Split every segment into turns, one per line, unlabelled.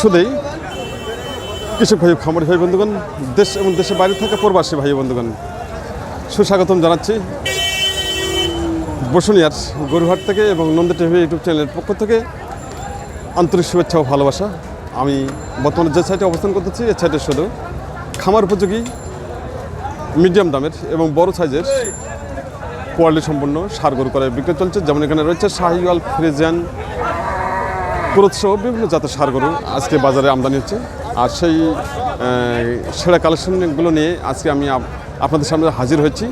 শুধুই কৃষক ভাই খামারি ভাই বন্ধুগণ, দেশ এবং দেশের বাইরে থাকা প্রবাসী ভাই বন্ধুগণ, সুস্বাগতম জানাচ্ছি বসুনিয়ার গরুহাট থেকে এবং নন্দী টিভি ইউটিউব চ্যানেলের পক্ষ থেকে আন্তরিক শুভেচ্ছা ও ভালোবাসা। আমি বর্তমানে যে সাইটে অবস্থান করতেছি এই সাইটে শুধু খামার উপযোগী, মিডিয়াম দামের এবং বড় সাইজের কোয়ালিটি সম্পন্ন সার গরু করে বিক্রি চলছে। যেমন এখানে রয়েছে শাহিওয়াল ফ্রিজিয়ান ক্রোধ সহ বিভিন্ন জাতের সার গরু আজকে বাজারে আমদানি হচ্ছে। আর সেই সেরা কালেকশনগুলো নিয়ে আজকে আমি আপনাদের সামনে হাজির হয়েছি।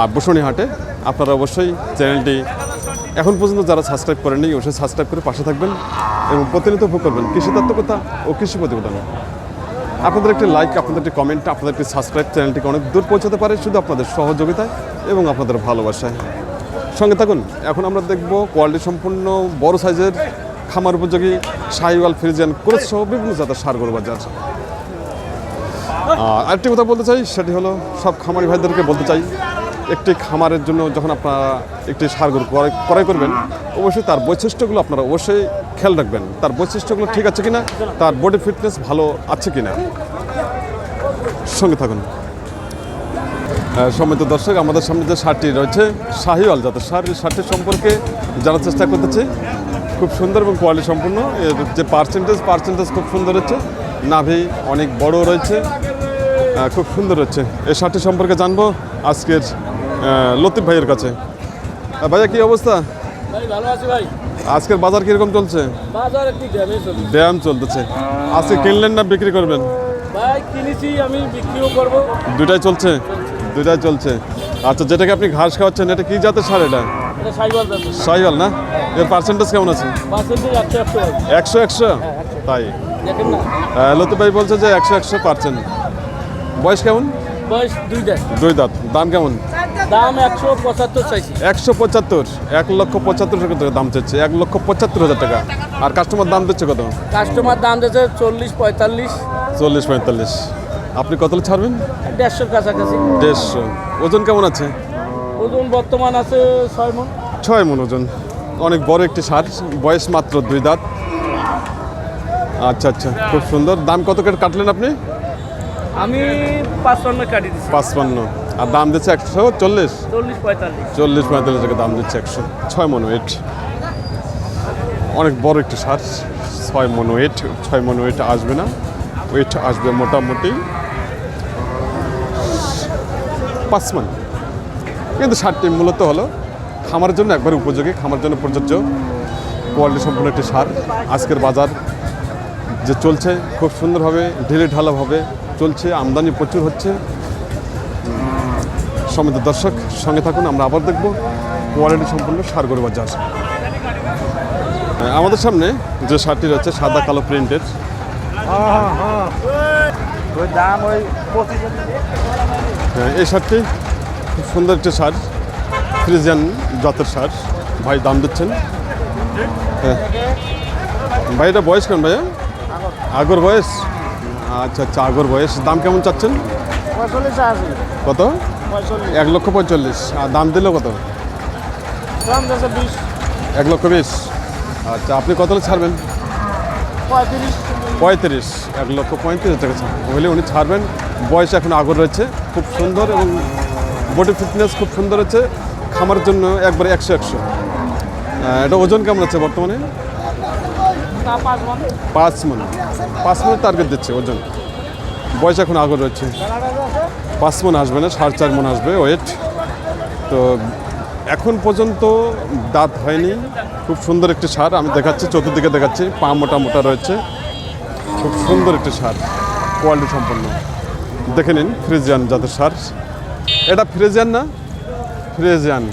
আর বসুনি হাটে আপনারা অবশ্যই চ্যানেলটি এখন পর্যন্ত যারা সাবস্ক্রাইব করেননি, অবশ্যই সাবস্ক্রাইব করে পাশে থাকবেন এবং প্রতিনিয়ত উপভোগ করবেন কৃষি তত্ত্বকতা ও কৃষি প্রতিবেদন। আপনাদের একটি লাইক আপনাদের একটি কমেন্ট আপনাদের একটি সাবস্ক্রাইব চ্যানেলটিকে অনেক দূর পৌঁছাতে পারে শুধু আপনাদের সহযোগিতায় এবং আপনাদের ভালোবাসায়। সঙ্গে থাকুন, এখন আমরা দেখব কোয়ালিটি সম্পূর্ণ বড় সাইজের খামার উপযোগী শাহিওয়াল ফ্রিজিয়ান ক্রোচ সহ বিভিন্ন জাতের সার গরু বাজার। আর আরেকটি কথা বলতে চাই, সেটি হলো সব খামারি ভাইদেরকে বলতে চাই, একটি খামারের জন্য যখন আপনারা একটি সার গরু ক্রয় করবেন, অবশ্যই তার বৈশিষ্ট্যগুলো আপনারা অবশ্যই খেয়াল রাখবেন। তার বৈশিষ্ট্যগুলো ঠিক আছে কিনা, তার বডি ফিটনেস ভালো আছে কিনা। সঙ্গে থাকুন। সম্মিত দর্শক, আমাদের সামনে যে সারটি রয়েছে, শাহিওয়াল জাতের সার, এই সারটি সম্পর্কে জানার চেষ্টা করতেছি। খুব সুন্দর এবং কোয়ালিটি সম্পূর্ণ। এর যে পার্সেন্টেজ পার্সেন্টেজ খুব সুন্দর হচ্ছে। নাভি অনেক বড় রয়েছে। খুব সুন্দর হচ্ছে। এই শার্টটি সম্পর্কে জানব আজকের লতিফ ভাইয়ের কাছে। ভাইয়া কি অবস্থা?
ভালো আছি ভাই।
আজকের বাজার কীরকম চলছে?
বাজার একটু
ব্যায়াম চলতেছে। আজকে কিনলেন না বিক্রি করবেন?
ভাই কিনেছি আমি বিক্রিও করব।
দুটাই চলছে? দুটাই চলছে। আচ্ছা যেটাকে আপনি ঘাস খাওয়াচ্ছেন এটা কি জাতের সার এটা? সাইওয়াল না? এর পার্সেন্টেজ কেমন আছে?
পার্সেন্টেজ একশো একশো
একশো তাই?
না।
ভাই বলছে যে একশো একশো পার্সেন্ট বয়স কেমন?
বয়স দুই দেড়
দুই দাঁত। দাম কেমন?
দাম একশো পঁচাত্তর চাইছি।
একশো পঁচাত্তর। এক লক্ষ পঁচাত্তর হাজার টাকা দাম চাচ্ছে। এক লক্ষ পঁচাত্তর হাজার টাকা। আর কাস্টমার দাম দিচ্ছে কত?
কাস্টমার দাম দিয়েছে চল্লিশ পঁয়তাল্লিশ।
চল্লিশ পঁয়তাল্লিশ। আপনি কত ছাড়বেন?
দেড়শোর কাছাকাছি।
দেড়শো। ওজন কেমন আছে?
ওজন বর্তমান আছে ছয় মন।
ছয় মন ওজন। অনেক বড় একটি সার বয়স মাত্র দুই দাঁত। আচ্ছা আচ্ছা খুব সুন্দর। দাম কত করে কাটলেন আপনি?
আমি পাঁচ পণ্য কাটি দিচ্ছি
পাঁচপান্ন। আর দাম দিচ্ছে একশো চল্লিশ?
চল্লিশ পঁয়তাল্লিশ।
চল্লিশ পঁয়তাল্লিশ টাকা দাম দিচ্ছে একশো। ছয় মন ওয়েট অনেক বড় একটি সার ছয় মন ওয়েট ছয় মন ওয়েট আসবে না। ওয়েট আসবে মোটামুটি পাঁচ মন। কিন্তু সারটি মূলত হলো খামারের জন্য একবার উপযোগী খামার জন্য প্রযোজ্য। কোয়ালিটি সম্পূর্ণ একটি সার। আজকের বাজার যে চলছে খুব সুন্দরভাবে ঢিলে ঢালাভাবে চলছে আমদানি প্রচুর হচ্ছে। সমিত দর্শক সঙ্গে থাকুন আমরা আবার দেখব কোয়ালিটি সম্পূর্ণ সার সারগরু বাজার। আমাদের সামনে যে শার্টটি রয়েছে সাদা কালো প্রিন্টের।
দাম ওই পঁচিশ
এই শার্টটি খুব সুন্দর একটি সার। ফ্রিজিয়ান জাতের সার। ভাই দাম দিচ্ছেন? হ্যাঁ। ভাই এটা বয়স কেমন ভাইয়া? আগর বয়স? আচ্ছা আচ্ছা আগর বয়স। দাম কেমন চাচ্ছেন? কত? এক লক্ষ পঁয়তাল্লিশ। আর দাম দিল কত? এক লক্ষ বিশ। আচ্ছা আপনি কত ছাড়বেন?
পঁয়ত্রিশ।
এক লক্ষ পঁয়ত্রিশ টাকা হলে উনি ছাড়বেন। বয়স এখন আগর রয়েছে। খুব সুন্দর এবং বডি ফিটনেস খুব সুন্দর হচ্ছে। খামার জন্য একবারে একশো একশো। এটা ওজন কেমন আছে বর্তমানে?
পাঁচ মন।
পাঁচ মন পাঁচ মন টার্গেট দিচ্ছে ওজন। বয়স এখন আগর রয়েছে। পাঁচ মন আসবে না, সাড়ে চার মন আসবে ওয়েট তো এখন পর্যন্ত দাঁত হয়নি। খুব সুন্দর একটি সার, আমি দেখাচ্ছি, চতুর্দিকে দেখাচ্ছি, পা মোটা মোটা রয়েছে। খুব সুন্দর একটি সার কোয়ালিটি সম্পন্ন। দেখে নিন ফ্রিজিয়ান জাতের সার। এটা ফ্রিজিয়ান না? ফ্রিজিয়ান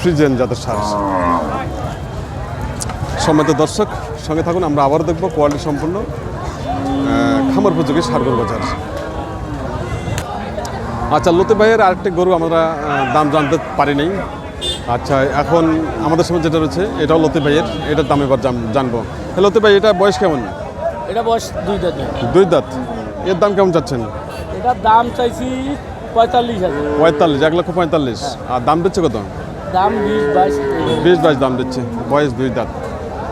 ফ্রিজিয়ান জাতের সার। সম্মানিত দর্শক সঙ্গে থাকুন আমরা আবারও দেখব কোয়ালিটি সম্পূর্ণ খামার উপযোগী সারগর বাজার। আচ্ছা লতে ভাইয়ের আরেকটি গরু আমরা দাম জানতে পারিনি। আচ্ছা এখন আমাদের সামনে যেটা রয়েছে এটাও লতে ভাইয়ের এটার দাম এবার জান- জানব। লতে ভাই এটা বয়স কেমন?
এটা বয়স দুই দাঁত।
দুই দাঁত। এর দাম কেমন চাচ্ছেন?
এটার দাম চাইছি পঁয়তাল্লিশ হাজার
পঁয়তাল্লিশ এক লক্ষ পঁয়তাল্লিশ। আর দাম দিচ্ছে কত?
দাম বিশ বাইশ।
বিশ বাইশ দাম দিচ্ছে। বয়স দুই দাঁত।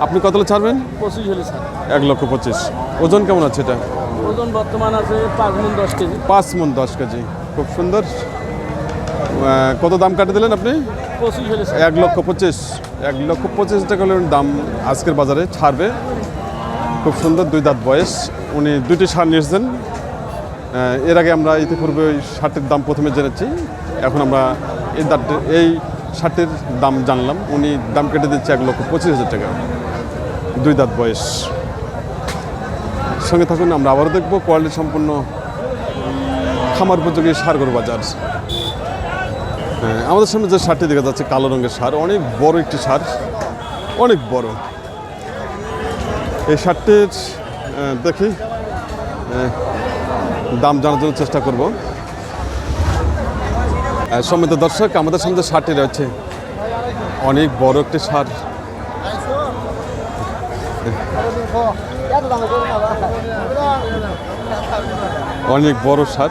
আপনি কত ছাড়বেন?
পঁচিশ হলে স্যার
এক লক্ষ পঁচিশ। ওজন কেমন আছে এটা?
ওজন বর্তমান আছে পাঁচ গুণ দশ কেজি।
পাঁচ মন দশ কেজি। খুব সুন্দর। কত দাম কাটে দিলেন আপনি? এক লক্ষ পঁচিশ। এক লক্ষ পঁচিশ টাকা হলে দাম আজকের বাজারে ছাড়বে। খুব সুন্দর দুই দাঁত বয়স। উনি দুটি সার নিয়ে এসেছেন আহ, এর আগে আমরা ইতিপূর্বে ওই শার্টের দাম প্রথমে জেনেছি, এখন আমরা এই দাঁত এই শার্টের দাম জানলাম। উনি দাম কেটে দিচ্ছে এক লক্ষ পঁচিশ হাজার টাকা। দুই দাঁত বয়স। সঙ্গে থাকুন, আমরা আবারও দেখব কোয়ালিটি সম্পূর্ণ খামার উপযোগী সারগর বাজার। হ্যাঁ আমাদের সামনে যে শার্টটি দেখা যাচ্ছে কালো রঙের সার, অনেক বড় একটি সার, অনেক বড়। এই শার্টটির দেখি। দাম জানার জন্য চেষ্টা করব। সম্মিত দর্শক, আমাদের সামনে সারটি রয়েছে, অনেক বড় একটি সার অনেক বড় সার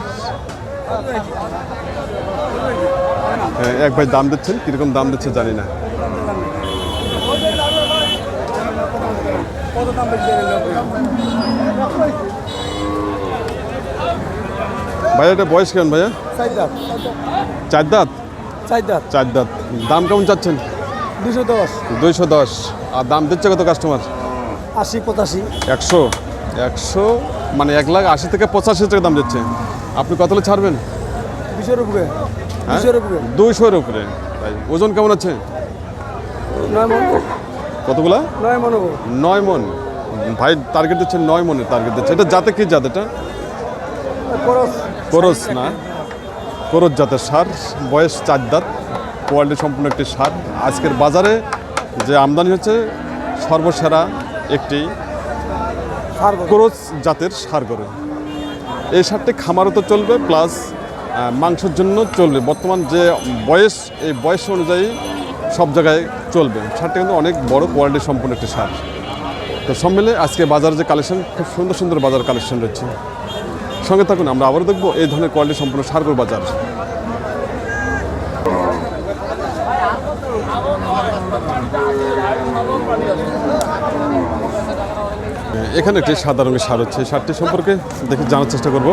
এক ভাই দাম দিচ্ছেন, কীরকম দাম দিচ্ছে জানি না। ভাইয়া এটা বয়স কেমন ভাইয়া? চার দাঁত
চার দাঁত
দাম কেমন চাচ্ছেন?
দুশো দশ।
দুইশো দশ। আর দাম দিচ্ছে কত কাস্টমার
আশি পঁচাশি।
একশো। একশো? মানে এক লাখ আশি থেকে পঁচাশি টাকা দাম দিচ্ছে। আপনি কত ছাড়বেন?
দুশোর উপরে।
হ্যাঁ?
উপরে।
দুইশোর উপরে। তাই ওজন কেমন আছে?
নয় মন।
কতগুলা?
নয় মন
নয় মন। ভাই টার্গেট দিচ্ছে নয় মনের টার্গেট দিচ্ছে। এটা যাতে কি জাত এটা? করস না। করস জাতের সার, বয়স চার দাঁত, কোয়ালিটি সম্পূর্ণ একটি সার। আজকের বাজারে যে আমদানি হচ্ছে, সর্বসেরা একটি ক্রোচ জাতের সার গরু। এই সারটি খামারও তো চলবে প্লাস মাংসের জন্য চলবে। বর্তমান যে বয়স, এই বয়স অনুযায়ী সব জায়গায় চলবে। সারটা কিন্তু অনেক বড়, কোয়ালিটি সম্পূর্ণ একটি সার। তো সব আজকে বাজার যে কালেকশন খুব সুন্দর সুন্দর বাজার কালেকশন রয়েছে। সঙ্গে থাকুন আমরা আবারও দেখব এই ধরনের কোয়ালিটি সম্পূর্ণ সারগর বাজার। এখানে একটি সাদা রঙের সার হচ্ছে সারটি সম্পর্কে দেখে জানার চেষ্টা করব।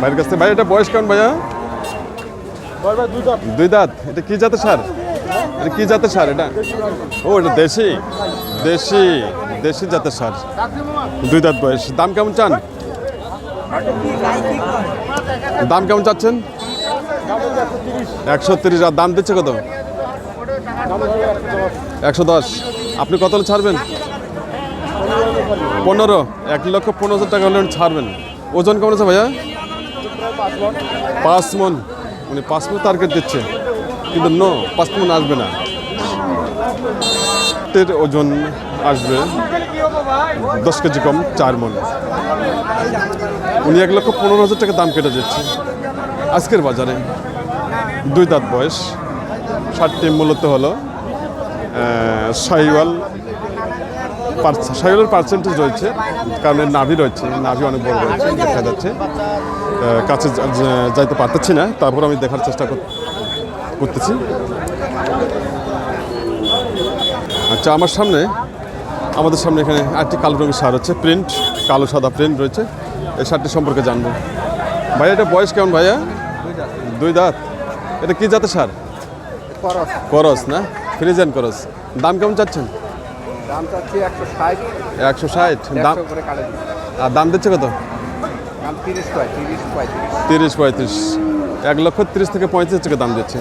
ভাইয়ের কাছ থেকে ভাই এটা বয়স কেমন ভাইয়া? দুই দাঁত। এটা কি জাতের সার? এটা কি জাতের সার এটা? ও এটা দেশি। দেশি দেশি জাতের সার। দুই দাঁত বয়স। দাম কেমন চান? দাম কেমন চাচ্ছেন? একশো তিরিশ। আর দাম দিচ্ছে কত? একশো দশ। আপনি কত ছাড়বেন? পনেরো। এক লক্ষ পনেরো হাজার টাকা হলে ছাড়বেন। ওজন কেমন আছে ভাইয়া? পাঁচ মন। উনি পাঁচ মন টার্গেট দিচ্ছে। কিন্তু ন পাঁচ মন আসবে না। এর ওজন আসবে। দশ কেজি কম, চার মন। উনি এক লক্ষ পনেরো হাজার টাকা দাম কেটে যাচ্ছে আজকের বাজারে দুই দাঁত বয়স ষাটটি মূলত হলো সাইওয়াল সাইওয়ালের পার্সেন্টেজ রয়েছে, কারণ নাভি রয়েছে, নাভি অনেক বড় রয়েছে, দেখা যাচ্ছে। কাছে যাইতে পারতেছি না, তারপর আমি দেখার চেষ্টা কর- করতেছি। আচ্ছা আমার সামনে, আমাদের সামনে এখানে আরেকটি কালো রঙের সার হচ্ছে প্রিন্ট, কালো সাদা প্রিন্ট রয়েছে। এই সারটি সম্পর্কে জানব। ভাইয়া এটা বয়স কেমন ভাইয়া? দুই দাঁত। এটা কি জাতের সার? করস না? ফ্রিজেন করস। দাম কেমন চাচ্ছেন?
দাম চাচ্ছি একশো ষাট।
একশো ষাট। দাম আর দাম দিচ্ছে কত?
তিরিশ পঁয়ত্রিশ
এক লক্ষ তিরিশ থেকে পঁয়ত্রিশ টাকা দাম দিচ্ছে।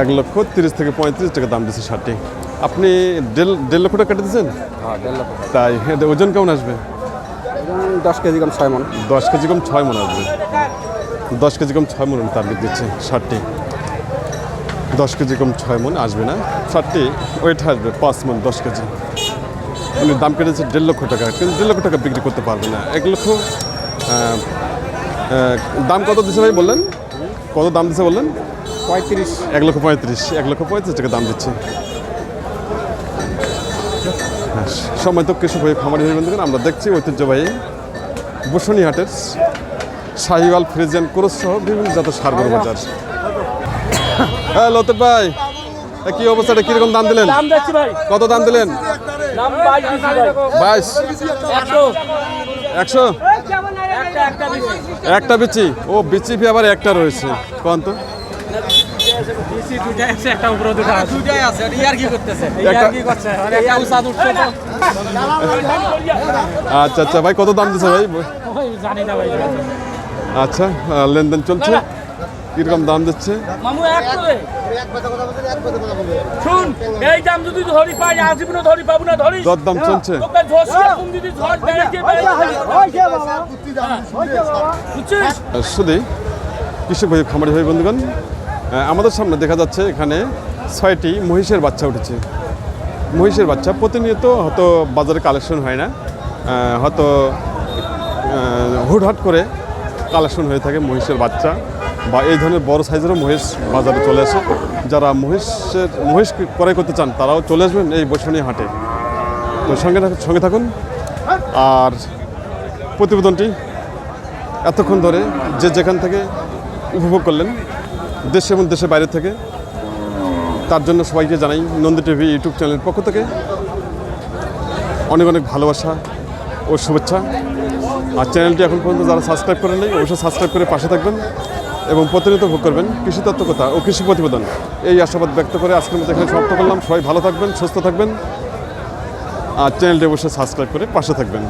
এক লক্ষ তিরিশ থেকে পঁয়ত্রিশ টাকা দাম দিচ্ছে শার্টটি। আপনি দেড় দেড় লক্ষ টাকা কেটে দিচ্ছেন
হ্যাঁ
তাই ওজন কেমন আসবে?
দশ কেজি কম ছয় মন।
দশ কেজি কম ছয় মন আসবে। দশ কেজি কম ছয় মন টার্গেট দিচ্ছে শার্টটি। দশ কেজি কম ছয় মন আসবে না। শার্টটি ওয়েট আসবে পাঁচ মন দশ কেজি। উনি দাম কেটেছে দেড় লক্ষ টাকা। কিন্তু দেড় লক্ষ টাকা বিক্রি করতে পারবে না। এক লক্ষ দাম কত দিচ্ছে ভাই বললেন? কত দাম দিচ্ছে বললেন?
পঁয়ত্রিশ।
এক লক্ষ পঁয়ত্রিশ এক লক্ষ পঁয়ত্রিশ টাকা দাম দিচ্ছে। হ্যাঁ, সময় তো কৃষক ভাই খামারি হয়ে বন্ধুগণ আমরা দেখছি ঐতিহ্যবাহী বসুনি হাটের শাহিওয়াল ফ্রিজিয়ান ক্রোস সহ বিভিন্ন জাতের সার গরু বাজার। হ্যাঁ লতের ভাই এ, কি অবস্থাটা কীরকম দাম দিলেন?
দাম দেখছি ভাই।
কত দাম দিলেন?
বাইশ একশো।
একশো?
একটা একটা
বিচি? ও বিচি ফি আবার একটা রয়েছে। কোন
আছে একটা উপরে দুটো আছে। দুইটাই আছে ইয়ার কি করতেছে। ইয়ার কি করছে। মানে একটা উসাদ উঠছে তো।
আচ্ছা আচ্ছা ভাই কত দাম দিচ্ছে ভাই?
জানি না ভাই
আচ্ছা লেনদেন চলছে। কীরকম দাম দিচ্ছে?
মামু এক করে। শুন এই দাম যদি ধরি পাই আজীবন ধরি পাবো না ধরিস।
দর দাম চলছে।
তোকে তুমি যদি ঝড় বেড়েছে বুঝছিস?
শুধু কৃষক ভাই খামারি ভাই বন্ধুগণ আমাদের সামনে দেখা যাচ্ছে এখানে ছয়টি মহিষের বাচ্চা উঠেছে। মহিষের বাচ্চা প্রতিনিয়ত হয়তো বাজারে কালেকশন হয় না হয়তো হুটহাট করে কালেকশন হয়ে থাকে মহিষের বাচ্চা বা এই ধরনের বড় সাইজেরও মহিষ বাজারে চলে আসে। যারা মহিষের, মহিষ ক্রয় করতে চান তারাও চলে আসবেন এই বৈশানী হাটে। তো সঙ্গে সঙ্গে থাকুন। আর প্রতিবেদনটি এতক্ষণ ধরে যে যেখান থেকে উপভোগ করলেন দেশ এবং দেশের বাইরে থেকে। তার জন্য সবাইকে জানাই নন্দী টিভি ইউটিউব চ্যানেলের পক্ষ থেকে অনেক অনেক ভালোবাসা ও শুভেচ্ছা। আর চ্যানেলটি এখন পর্যন্ত যারা সাবস্ক্রাইব করেন নাই, অবশ্যই সাবস্ক্রাইব করে পাশে থাকবেন এবং প্রতিনিয়ত ভোগ করবেন কৃষি তত্ত্বকতা ও কৃষি প্রতিবেদন। এই আশাবাদ ব্যক্ত করে আজকের মতো এখানে সমাপ্ত করলাম। সবাই ভালো থাকবেন, সুস্থ থাকবেন। আর চ্যানেলটি অবশ্যই সাবস্ক্রাইব করে পাশে থাকবেন।